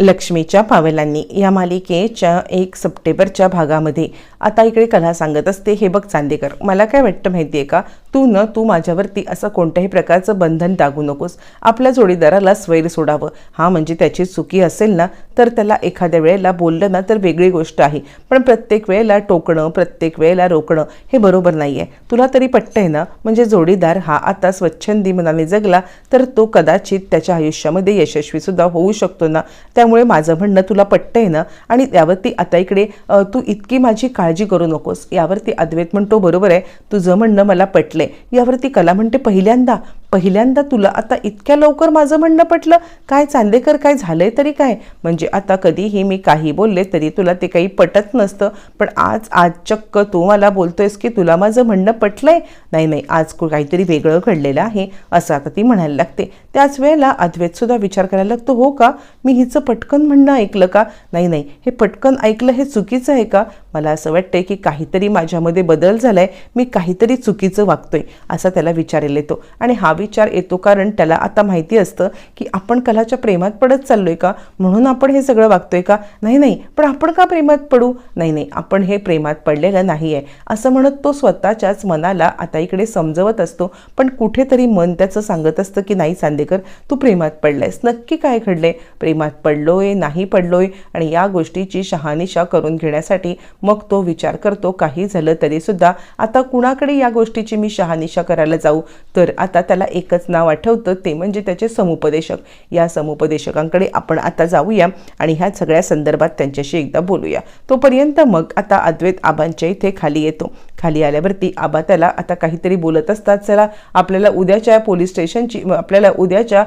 लक्ष्मीच्या पावलांनी. या मालिकेच्या एक सप्टेंबरच्या भागामध्ये. आता इकडे कला सांगत असते हे बघ चांदेकर. मला काय वाटतं माहिती आहे का? तू न तू माझ्यावरती असं कोणत्याही प्रकारचं बंधन टाकू नकोस. आपल्या जोडीदाराला स्वैर सोडावं. हा म्हणजे त्याची चुकी असेल ना तर त्याला एखाद्या वेळेला बोललं ना तर वेगळी गोष्ट आहे. पण प्रत्येक वेळेला टोकणं प्रत्येक वेळेला रोकणं हे बरोबर नाही आहे तुला तरी पटतंय ना? म्हणजे जोडीदार हा आता स्वच्छंदी मनाने जगला तर तो कदाचित त्याच्या आयुष्यामध्ये यशस्वीसुद्धा होऊ शकतो ना? त्यामुळे माझं म्हणणं तुला पटतंय ना? आणि यावरती आता इकडे तू इतकी माझी काळजी करू नकोस. यावरती अद्वैत म्हणतो बरोबर आहे. तुझं म्हणणं मला पटलं पटलंय यावरती कला म्हणते पहिल्यांदा. पहिल्यांदा तुला आता इतक्या लवकर माझं म्हणणं पटलं? काय चांदेकर काय झालंय तरी काय? म्हणजे आता कधीही मी काही बोलले तरी तुला ते काही पटत नसतं. पण आज आज चक्क तू मला बोलतोयस की तुला माझं म्हणणं पटलंय? नाही नाही आज काहीतरी वेगळं घडलेलं आहे असं आता ती म्हणायला लागते. त्याच वेळेला अद्वैतसुद्धा विचार करायला लागतो हो का? मी हिचं पटकन म्हणणं ऐकलं का? नाही नाही हे पटकन ऐकलं हे चुकीचं आहे का? मला असं वाटतंय की काहीतरी माझ्यामध्ये बदल झालाय. मी काहीतरी चुकीचं वागतो मागतोय असा त्याला विचारेल येतो. आणि हा विचार येतो कारण त्याला आता माहिती असतं की आपण कलाच्या प्रेमात पडत चाललोय का? म्हणून आपण हे सगळं वागतोय का? नाही नाही. पण आपण का प्रेमात पडू? नाही नाही. आपण हे प्रेमात पडलेलं नाही आहे असं म्हणत तो स्वतःच्याच मनाला आता इकडे समजवत असतो. पण कुठेतरी मन त्याचं सांगत असतं की नाही चांदेकर तू प्रेमात पडलायस. नक्की काय घडलंय? प्रेमात पडलोय नाही पडलोय? आणि या गोष्टीची शहानिशा करून घेण्यासाठी मग तो विचार करतो. काही झालं तरी सुद्धा आता कुणाकडे या गोष्टीची मी शहानिशा करायला जाऊ. तर आता त्याला एकच नाव आठवतं ते म्हणजे त्याचे समुपदेशक. या समुपदेशकांकडे आपण आता जाऊया आणि ह्या सगळ्या संदर्भात त्यांच्याशी एकदा बोलूया. तोपर्यंत मग आता अद्वैत आबांच्या इथे खाली येतो. खाली आल्यावरती आबा त्याला आता काहीतरी बोलत असतात. चला आपल्याला उद्याच्या पोलीस स्टेशनची आपल्याला उद्याच्या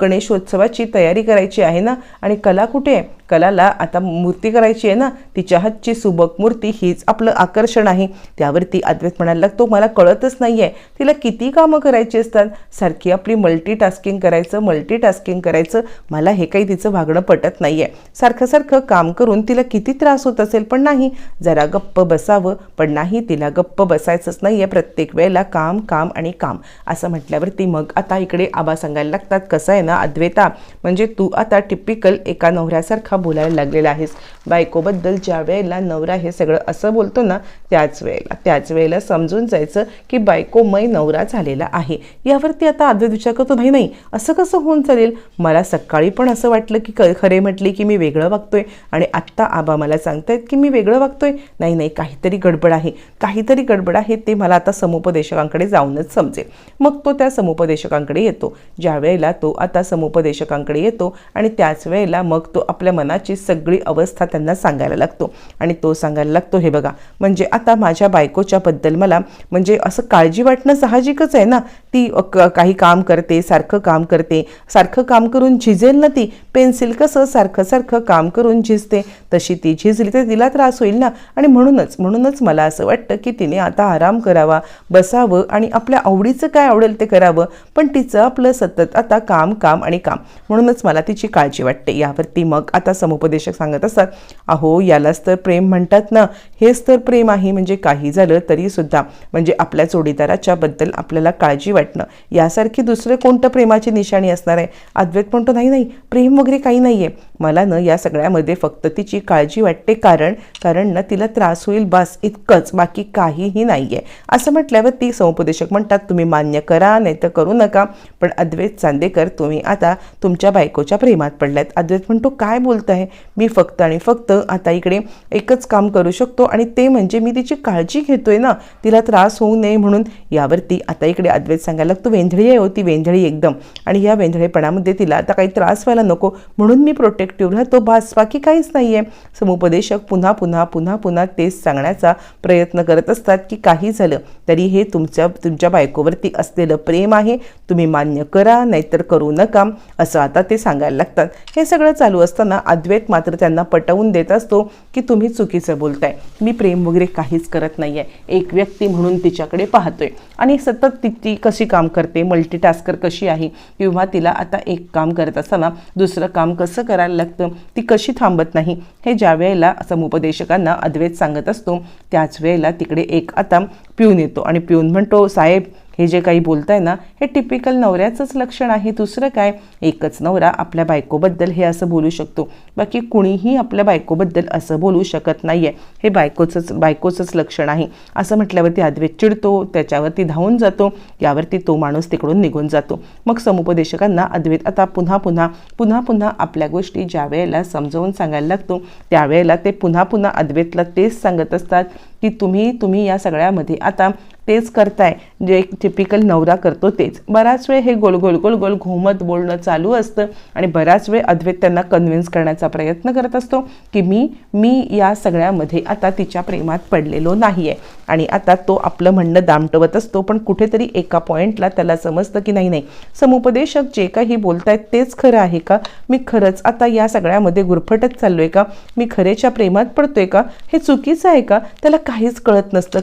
गणेशोत्सवाची तयारी करायची आहे ना? आणि कला कुठे? आहे कलाला आता मूर्ती करायची आहे ना तिच्या हातची सुबक मूर्ती हीच आपलं आकर्षण आहे. त्यावरती अद्वैत म्हणायला लागतो मला कळतच नाही आहे तिला किती कामं करायची असतात? सारखी आपली मल्टीटास्किंग करायचं मल्टीटास्किंग करायचं मला हे काही तिचं वागणं पटत नाही आहे सारखं सारखं काम करून तिला किती त्रास होत असेल पण नाही. जरा गप्प बसावं पण नाही तिला गप्प बसायचंच नाही आहे प्रत्येक वेळेला काम काम आणि काम. असं म्हटल्यावरती मग आता इकडे आबा सांगायला लागतात कसं आहे ना अद्वैता? म्हणजे तू आता टिपिकल एका नवऱ्यासारखा बोलायला लागलेला आहेस. बायकोबद्दल ज्या वेळेला नवरा हे सगळं असं बोलतो ना त्याच वेळेला त्याच वेळेला समजून जायचं की बायकोमय नवरा झालेला आहे. यावरती आता अद्वैत विचार करतो नाही नाही असं कसं होऊन चालेल? मला सकाळी पण असं वाटलं की क- खरे म्हटले की मी वेगळं वागतोय आणि आत्ता आबा मला सांगतायत की मी वेगळं वागतोय. नाही नाही काहीतरी गडबड आहे. काहीतरी गडबड आहे ते मला आता समुपदेशकांकडे जाऊनच समजेल. मग तो त्या समुपदेशकांकडे येतो. ज्या वेळेला तो आता समुपदेशकांकडे येतो आणि त्याच वेळेला मग तो आपल्या मनाची सगळी अवस्था त्यांना सांगायला लागतो. आणि तो सांगायला लागतो हे बघा म्हणजे आता माझ्या बायकोच्या बद्दल मला म्हणजे असं काळजी वाटणं साहजिकच आहे ना? ती क- काही काम करते सारखं काम करते. सारखं काम करून झिजेल ना ती? पेन्सिल कसं सारखं सारखं काम करून झिजते? तशी ती झिजली तर तिला त्रास होईल ना? आणि म्हणूनच म्हणूनच मला असं वाटतं की तिने आता आराम करावा बसावं आणि आपल्या आवडीचं काय आवडेल ते करावं. पण तिचं आपलं सतत आता काम काम आणि काम. म्हणूनच मला तिची काळजी वाटते. यावरती मग आता समुपदेशक सांगत असतात अहो यालाच तर प्रेम म्हणतात ना? हेच तर प्रेम आहे. म्हणजे काही झालं तरीसुद्धा म्हणजे आपल्या जोडीदाराच्या बद्दल आपल्याला काळजी वाटणं. यासारखी दुसरं कोणतं प्रेमाची निशाणी असणार आहे? अद्वैत म्हणतो नाही नाही प्रेम वगैरे काही नाही आहे मला ना या सगळ्यामध्ये फक्त तिची काळजी वाटते. कारण कारण ना तिला त्रास होईल बस इतकंच बाकी काहीही नाही आहे असं म्हटल्यावर ती समुपदेशक म्हणतात तुम्ही मान्य करा नाही तर करू नका. पण अद्वैत चांदेकर तुम्ही आता तुमच्या बायकोच्या प्रेमात पडल्यात. अद्वैत म्हणतो काय बोलत आहे मी फक्त आणि फक्त आता इकडे एकच काम करू शकतो आणि ते म्हणजे मी तिची काळजी घेतोय ना. तिला त्रास होऊ नये म्हणून. यावरती आता इकडे अद्वैत सांगायला लागतो वेंधळी आहे होती वेंधळी एकदम. आणि या वेंधळेपणामध्ये तिला आता काही त्रास व्हायला नको म्हणून मी प्रोटेक्ट प्रोटेक्टिव्ह राहतो बास बाकी काहीच नाही आहे समुपदेशक पुन्हा पुन्हा पुन्हा पुन्हा तेच सांगण्याचा प्रयत्न करत असतात की काही झालं तरी हे तुमच्या तुमच्या बायकोवरती असलेलं प्रेम आहे. तुम्ही मान्य करा नाहीतर करू नका असं आता ते सांगायला लागतात. हे सगळं चालू असताना अद्वैत मात्र त्यांना पटवून देत असतो की तुम्ही चुकीचं बोलताय. मी प्रेम वगैरे काहीच करत नाही आहे एक व्यक्ती म्हणून तिच्याकडे पाहतोय. आणि सतत ती ती कशी काम करते? मल्टीटास्कर कशी आहे? किंवा तिला आता एक काम करत असताना दुसरं काम कसं करायला लागतं. ती कशी थांबत नाही? हे ज्या वेळेला समुपदेशकांना अद्वैत सांगत असतो त्याच वेळेला तिकडे एक आता पिऊन येतो. आणि पिऊन म्हणतो साहेब हे जे काही बोलताय ना हे टिपिकल नवऱ्याचंच लक्षण आहे. दुसरं काय? एकच नवरा आपल्या बायकोबद्दल हे असं बोलू शकतो. बाकी कुणीही आपल्या बायकोबद्दल असं बोलू शकत नाही आहे हे बायकोचंच बायकोचंच लक्षण आहे. असं म्हटल्यावरती अद्वैत चिडतो त्याच्यावरती धावून जातो यावरती तो माणूस तिकडून निघून जातो. मग समुपदेशकांना अद्वैत आता पुन्हा पुन्हा पुन्हा पुन्हा आपल्या गोष्टी ज्या वेळेला समजावून सांगायला लागतो त्यावेळेला ते पुन्हा पुन्हा अद्वैतला तेच सांगत असतात की तुम्ही तुम्ही या सगळ्यामध्ये आता तेच करताय जे एक टिपिकल नवरा करतो तेच. बराच वेळ हे गोल गोल गोल गोल घुमत बोलणं चालू असतं आणि बराच वेळ अद्वैत त्यांना कन्व्हिन्स करण्याचा प्रयत्न करत असतो की मी मी या सगळ्यामध्ये आता तिच्या प्रेमात पडलेलो नाही आहे आणि आता तो आपलं म्हणणं दामटवत असतो पण कुठेतरी एका पॉईंटला त्याला समजतं की नाही नाही. समुपदेशक जे काही बोलतायत तेच खरं आहे का? मी खरंच आता या सगळ्यामध्ये गुरफटत चाललोय का? मी खरेच्या प्रेमात पडतोय का? हे चुकीचं आहे का? त्याला काहीच कळत नसतं.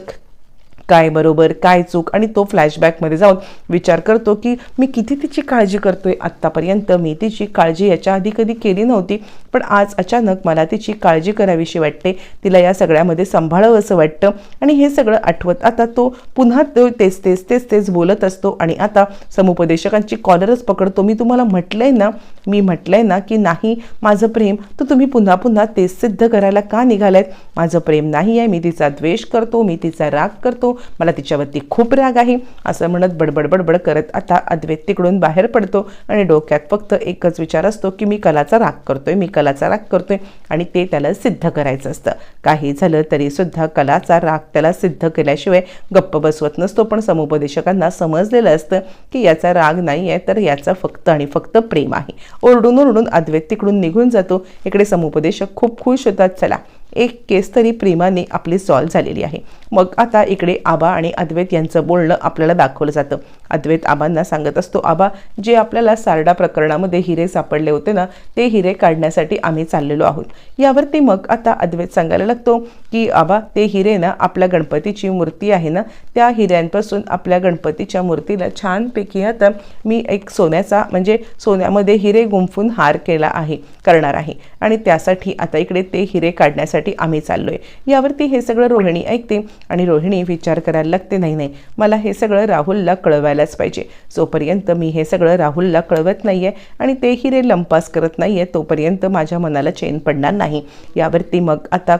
काय बरोबर काय चूक आणि तो फ्लॅशबॅकमध्ये जाऊन विचार करतो की मी किती तिची काळजी करतोय आत्तापर्यंत. मी तिची काळजी याच्या आधी कधी केली नव्हती पण आज अचानक मला तिची काळजी करावीशी वाटते. तिला या सगळ्यामध्ये सांभाळावं असं वाटतं. आणि हे सगळं आठवत आता तो पुन्हा तो तेच तेच तेच तेच बोलत असतो. आणि आता समुपदेशकांची कॉलरच पकडतो. मी तुम्हाला म्हटलंय ना मी म्हटलंय ना की नाही माझं प्रेम तर तुम्ही पुन्हा पुन्हा तेच सिद्ध करायला का निघालायत? माझं प्रेम नाही आहे. मी तिचा द्वेष करतो मी तिचा राग करतो. मला तिच्यावरती खूप राग आहे. असं म्हणत बडबड बडबड करत आता अद्वैत तिकडून बाहेर पडतो आणि डोक्यात फक्त एकच विचार असतो की मी कलाचा राग करतोय मी कलाचा राग करतोय आणि ते त्याला सिद्ध करायचं असतं. काही झालं तरी सुद्धा कलाचा राग त्याला सिद्ध केल्याशिवाय गप्प बसवत नसतो. पण समुपदेशकांना समजलेलं असतं की याचा राग नाही आहे तर याचा फक्त आणि फक्त प्रेम आहे. ओरडून ओरडून अद्वैत तिकडून निघून जातो. इकडे समुपदेशक खूप खुश होतात. चला एक केस तरी प्रेमाने आपली सॉल्व झालेली आहे. मग आता इकडे आबा आणि अद्वैत यांचं बोलणं आपल्याला दाखवलं जातं. अद्वैत आबांना सांगत असतो आबा जे आपल्याला सारडा प्रकरणामध्ये हिरे सापडले होते ना ते हिरे काढण्यासाठी आम्ही चाललेलो आहोत. यावरती मग आता अद्वैत सांगायला लागतो की आबा ते हिरे ना आपल्या गणपतीची मूर्ती आहे ना त्या हिऱ्यांपासून आपल्या गणपतीच्या मूर्तीला छानपैकी आता मी एक सोन्याचा म्हणजे सोन्यामध्ये हिरे गुंफून हार केला आहे करणार आहे. आणि त्यासाठी आता इकडे ते हिरे काढण्यासाठी आम्ही चाललोय. यावरती हे सगळं रोहिणी ऐकते आणि रोहिणी विचार करायला लागते नाही नाही मला हे सगळं राहुलला कळवायलाच पाहिजे. जोपर्यंत मी हे सगळं राहुलला कळवत नाही आहे आणि ते हिरे लंपास करत नाही आहे तोपर्यंत माझ्या मनाला चैन पडणार नाही. यावरती मग आता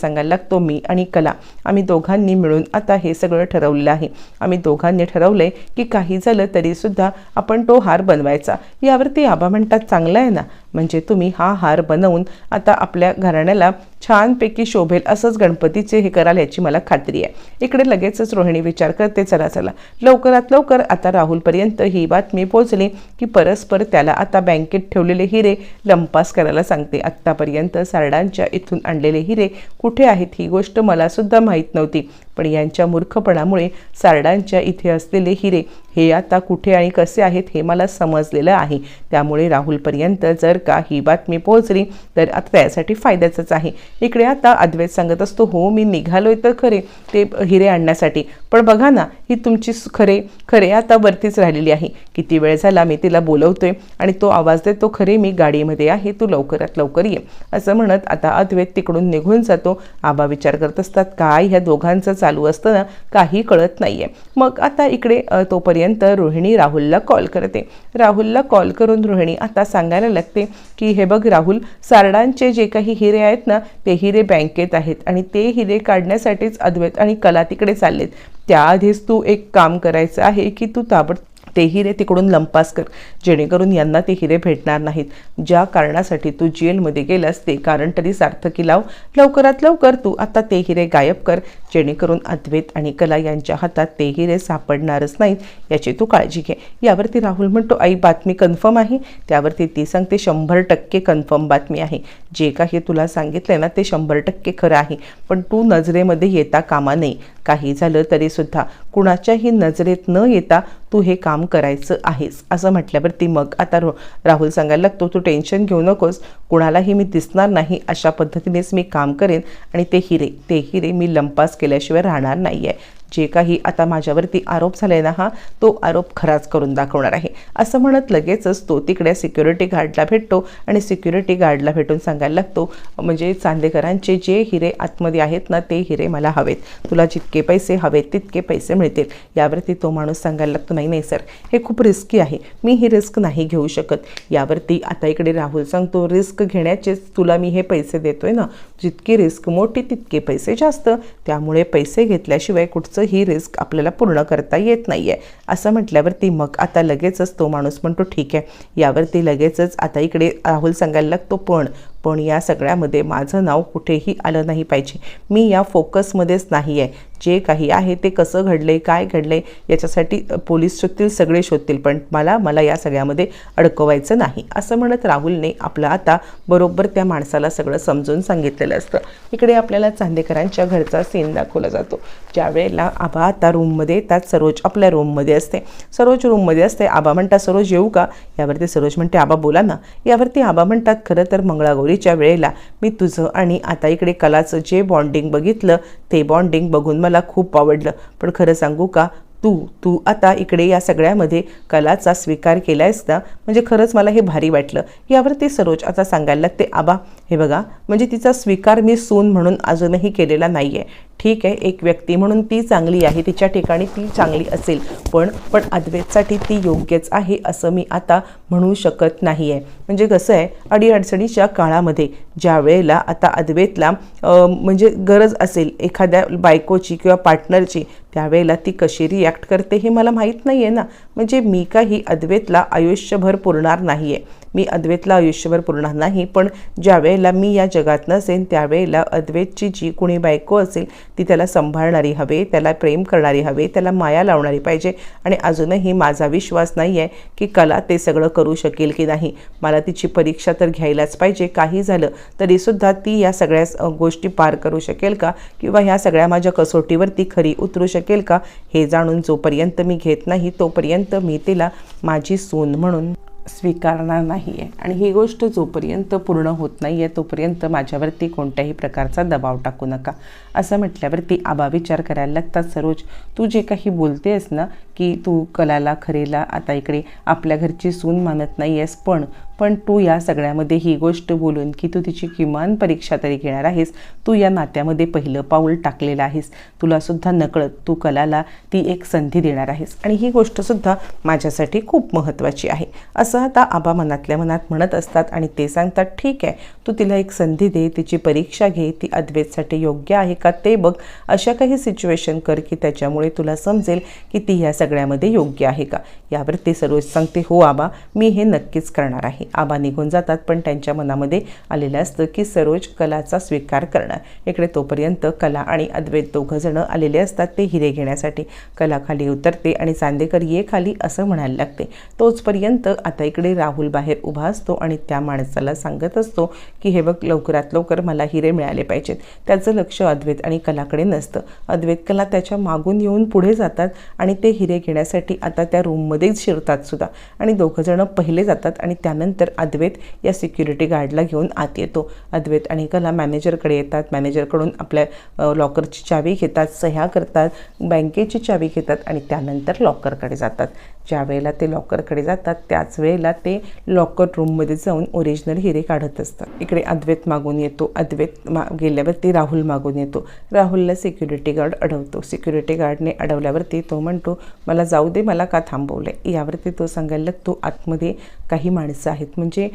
सांगायला लागतो मी आणि कला. आम्ही दोघांनी मिळून आता हे सगळं ठरवलेलं आहे. आम्ही दोघांनी ठरवलं आहे की काही झालं तरीसुद्धा आपण तो हार बनवायचा. यावरती आबा म्हणतात चांगलं आहे ना? म्हणजे तुम्ही हा हार बनवून आता आपल्या घराण्याला छानपैकी शोभेल असंच गणपतीचे हे कराल याची मला खात्री आहे. इकडे लगेचच रोहिणी विचार करते चला चला. लवकरात लवकर आता राहुलपर्यंत ही बातमी पोचली की परस्पर त्याला आता बँकेत ठेवलेले हिरे लंपास करायला सांगते. आत्तापर्यंत सारडांच्या इथून आणलेले हिरे कुठे आहेत ही गोष्ट मलासुद्धा माहिती माहीत नव्हती. पण यांच्या मूर्खपणामुळे सारडांच्या इथे असलेले हिरे हे आता कुठे आणि कसे आहेत हे मला समजलेलं आहे. त्यामुळे राहुलपर्यंत जर का ही बातमी पोहोचली तर आता त्यासाठी फायद्याचंच आहे. इकडे आता अद्वैत सांगत असतो हो मी निघालोय तर खरे ते हिरे आणण्यासाठी. पण बघा ना ही तुमची खरे खरे आता वरतीच राहिलेली आहे. किती वेळ झाला मी तिला बोलवतोय आणि तो आवाज देतो खरे मी गाडीमध्ये आहे तू लवकरात लवकर ये. असं म्हणत आता अद्वैत तिकडून निघून जातो. आबा विचार करत असतात काय ह्या दोघांचं चालू असतं ना काही कळत नाहीये. मग आता इकडे तोपर्यंत रोहिणी राहुलला कॉल करते. राहुलला कॉल करून रोहिणी आता सांगायला लागते की हे बघ राहुल सारडांचे जे काही हिरे आहेत ना ते हिरे बँकेत आहेत आणि ते हिरे काढण्यासाठीच अद्वैत आणि कला तिकडे चाललेत. त्याआधीच तू एक काम करायचं आहे की तू ताबडतोब ते हिरे तिकडून लंपास कर. जेणेकरून यांना ते हिरे भेटणार नाहीत. ज्या कारणासाठी तू जेलमध्ये गेलास ते कारण तरी सार्थकी लाव. लवकरात लवकर तू आता ते हिरे गायब कर. जेणेकरून अद्वैत आणि कला यांच्या हातात ते हिरे सापडणारच नाहीत याची तू काळजी घे. यावरती राहुल म्हणतो आई बातमी कन्फर्म आहे? त्यावरती ती सांगते शंभर टक्के कन्फर्म बातमी आहे. जे काही तुला सांगितलं ना ते शंभर टक्के खरं आहे. पण तू नजरेमध्ये येता कामा नये. काही झालं तरीसुद्धा कुणाच्याही नजरेत न येता तू हे काम करायचं आहेस असं म्हटल्यावरती मग आता रो राहुल सांगायला लागतो तू टेन्शन घेऊ नकोस कुणालाही मी दिसणार नाही अशा पद्धतीनेच मी काम करेन आणि ते हिरे ते हिरे मी लंपास केल्याशिवाय राहणार नाही आहे जे काही आता माझ्यावरती आरोप झालाय ना हा तो आरोप खराच करून दाखवणार आहे. असं म्हणत लगेचच तो तिकडे सिक्युरिटी गार्डला भेटतो आणि सिक्युरिटी गार्डला भेटून सांगायला लागतो म्हणजे चांदेकरांचे जे हिरे आतमध्ये आहेत ना ते हिरे मला हवेत. तुला जितके पैसे हवेत तितके पैसे मिळतील. यावरती तो माणूस सांगायला लागतो नाही नाही सर हे खूप रिस्की आहे. मी ही रिस्क नाही घेऊ शकत. यावरती आता इकडे राहुल सांगतो रिस्क घेण्याचेच तुला मी हे पैसे देतोय ना. जितकी रिस्क मोठी तितके पैसे जास्त. त्यामुळे पैसे घेतल्याशिवाय कुठचं ही रिस्क आपल्याला पूर्ण करता येत नाही आहे असं म्हटल्यावरती मग आता लगेचच तो माणूस म्हणतो ठीक आहे. यावरती लगेचच आता इकडे राहुल सांगायला लागतो पण पण या सगळ्यामध्ये माझं नाव कुठेही आलं नाही पाहिजे. मी या फोकसमध्येच नाही आहे जे काही आहे ते कसं घडले काय घडले याच्यासाठी पोलीस शोधतील सगळे शोधतील. पण मला मला या सगळ्यामध्ये अडकवायचं नाही. असं म्हणत राहुलने आपलं आता बरोबर त्या माणसाला सगळं समजून सांगितलेलं असतं. इकडे आपल्याला चांदेकरांच्या घरचा सीन दाखवला जातो. ज्यावेळेला आबा आता रूममध्ये येतात सरोज आपल्या रूममध्ये असते. सरोज रूममध्ये असते. आबा म्हणतात सरोज येऊ का? यावरती सरोज म्हणते आबा बोला ना. यावरती आबा म्हणतात खरं तर मंगळागौरीच्या वेळेला मी तुझं आणि आता इकडे कलाचं जे बॉन्डिंग बघितलं ते बॉन्डिंग बघून मला खूप आवडलं. पण खरं सांगू का तू तू आता इकडे या सगळ्यामध्ये कलाचा स्वीकार केला आहेस ना म्हणजे खरंच मला हे भारी वाटलं. यावर ते सरोज आता सांगायला लागते आबा हे बघा म्हणजे तिचा स्वीकार मी सून म्हणून अजूनही केलेला नाही आहे ठीक आहे एक व्यक्ती म्हणून ती चांगली आहे तिच्या ठिकाणी ती चांगली असेल. पण पण अद्वैतसाठी ती योग्यच आहे असं मी आता म्हणू शकत नाही आहे म्हणजे कसं आहे अडीअडचणीच्या काळामध्ये ज्या वेळेला आता अद्वैतला म्हणजे गरज असेल एखाद्या बायकोची किंवा पार्टनरची त्यावेळेला ती कशी रिॲक्ट करते हे मला माहीत नाही आहे ना. म्हणजे मी काही अद्वैतला आयुष्यभर पुरणार नाही आहे मी अद्वैतला आयुष्यभर पुरणार नाही पण ज्यावेळेला मी या जगात नसेन त्यावेळेला अद्वैतची जी कुणी बायको असेल ती त्याला सांभाळणारी हवे त्याला प्रेम करणारी हवे त्याला माया लावणारी पाहिजे. आणि अजूनही माझा विश्वास नाही आहे की कला ते सगळं करू शकेल की नाही. मला तिची परीक्षा तर घ्यायलाच पाहिजे. काही झालं तरीसुद्धा ती या सगळ्या गोष्टी पार करू शकेल का? किंवा ह्या सगळ्या माझ्या कसोटीवरती खरी उतरू शकेल का? हे जाणून जोपर्यंत मी घेत नाही तोपर्यंत मी तिला माझी सून म्हणून स्वीकारणार नाही आहे. आणि ही गोष्ट जोपर्यंत पूर्ण होत नाही आहे तोपर्यंत माझ्यावरती कोणत्याही प्रकारचा दबाव टाकू नका. असं म्हटल्यावरती आबा विचार करायला लागतात सरोज तू जे काही बोलतेस ना की तू कलाला खरेला आता इकडे आपल्या घरची सून मानत नाही आहेस पण पण तू या सगळ्यामध्ये ही गोष्ट बोलून की तू तिची किमान परीक्षा तरी घेणार आहेस. तू या नात्यामध्ये पहिलं पाऊल टाकलेलं आहेस. तुलासुद्धा नकळत तू कलाला ती एक संधी देणार आहेस. आणि ही गोष्टसुद्धा माझ्यासाठी खूप महत्त्वाची आहे. असं आता आबा मनातल्या मनात म्हणत असतात आणि ते सांगतात ठीक आहे तू तिला एक संधी दे तिची परीक्षा घे ती अद्वैतसाठी योग्य आहे का ते बघ. अशा काही सिच्युएशन कर की त्याच्यामुळे तुला समजेल की ती ह्या सगळ्यामध्ये योग्य आहे का? यावर ते सरोज सांगते. हो आबा मी हे नक्कीच करणार आहे. आबा निघून जातात पण त्यांच्या मनामध्ये आलेलं असतं की सरोज कलाचा स्वीकार करणार. इकडे तोपर्यंत कला आणि अद्वैत दोघंजणं आलेले असतात ते हिरे घेण्यासाठी. कला खाली उतरते आणि चांदेकर ये खाली असं म्हणायला लागते. तोचपर्यंत आता इकडे राहुल बाहेर उभा असतो आणि त्या माणसाला सांगत असतो की हे बघ लवकरात लवकर मला हिरे मिळाले पाहिजेत. त्याचं लक्ष अद्वैत आणि कलाकडे नसतं. अद्वैत कला त्याच्या मागून येऊन पुढे जातात आणि ते हिरे घेण्यासाठी आता त्या रूममध्येच शिरतात सुद्धा. आणि दोघंजणं पहिले जातात आणि त्यानंतर अद्वैत या सिक्युरिटी गार्डला घेऊन आत येतो. अद्वैत आणि कला मॅनेजरकडे येतात. मॅनेजरकडून आपल्या लॉकरची चावी घेतात. सह्या करतात. बँकेची चावी घेतात आणि त्यानंतर लॉकरकडे जातात. ज्या वेळेला ते लॉकरकडे जातात त्याच वेळेला ते लॉकर रूममध्ये जाऊन ओरिजिनल हिरे काढत असतात. इकडे अद्वैत मागून येतो. अद्वैत मा गेल्यावरती राहुल मागून येतो. राहुलला सिक्युरिटी गार्ड अडवतो. सिक्युरिटी गार्डने अडवल्यावरती तो म्हणतो मला जाऊ दे मला का थांबवलं यावरती तो सांगायला लागतो आतमध्ये काही माणसं आहेत. म्हणजे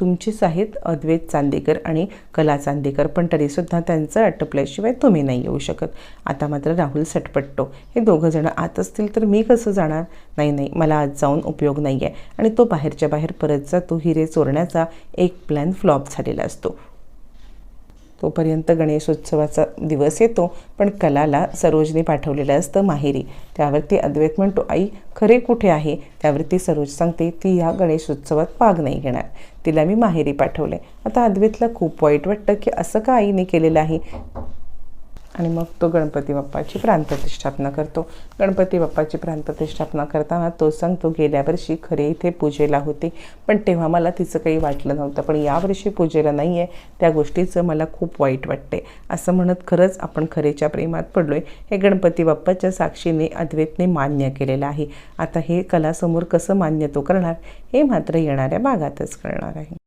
तुमचीच आहेत अद्वैत चांदेकर आणि कला चांदेकर. पण तरीसुद्धा त्यांचं अटपल्याशिवाय तुम्ही नाही येऊ शकत. आता मात्र राहुल सटपटतो. हे दोघंजणं आत असतील तर मी कसं जाणार? नाही नाही. मला आज जाऊन उपयोग नाही आहे आणि तो बाहेरच्या बाहेर परत जातो. हिरे चोरण्याचा एक प्लॅन फ्लॉप झालेला असतो. तोपर्यंत गणेशोत्सवाचा दिवस येतो पण कलाला सरोजने पाठवलेलं असतं माहेरी. त्यावरती अद्वैत म्हणतो आई खरे कुठे आहे? त्यावरती सरोज सांगते ती या गणेशोत्सवात भाग नाही घेणार. तिला मी माहेरी पाठवले आता अद्वैतला खूप वाईट वाटतं की असं का आईने केलेलं आहे? आणि मग तो गणपती बाप्पाची प्राणप्रतिष्ठापना करतो. गणपती बाप्पाची प्राणप्रतिष्ठापना करताना तो सांगतो गेल्या वर्षी खरे इथे पूजेला होते पण तेव्हा मला तिचं काही वाटलं नव्हतं. पण यावर्षी पूजेला नाही आहे त्या गोष्टीचं मला खूप वाईट वाटते असं म्हणत खरंच आपण खरेच्या प्रेमात पडलो आहे हे गणपती बाप्पाच्या साक्षीने अद्वैतने मान्य केलेलं आहे. आता हे कलासमोर कसं मान्य तो करणार हे मात्र येणाऱ्या भागातच करणार आहे.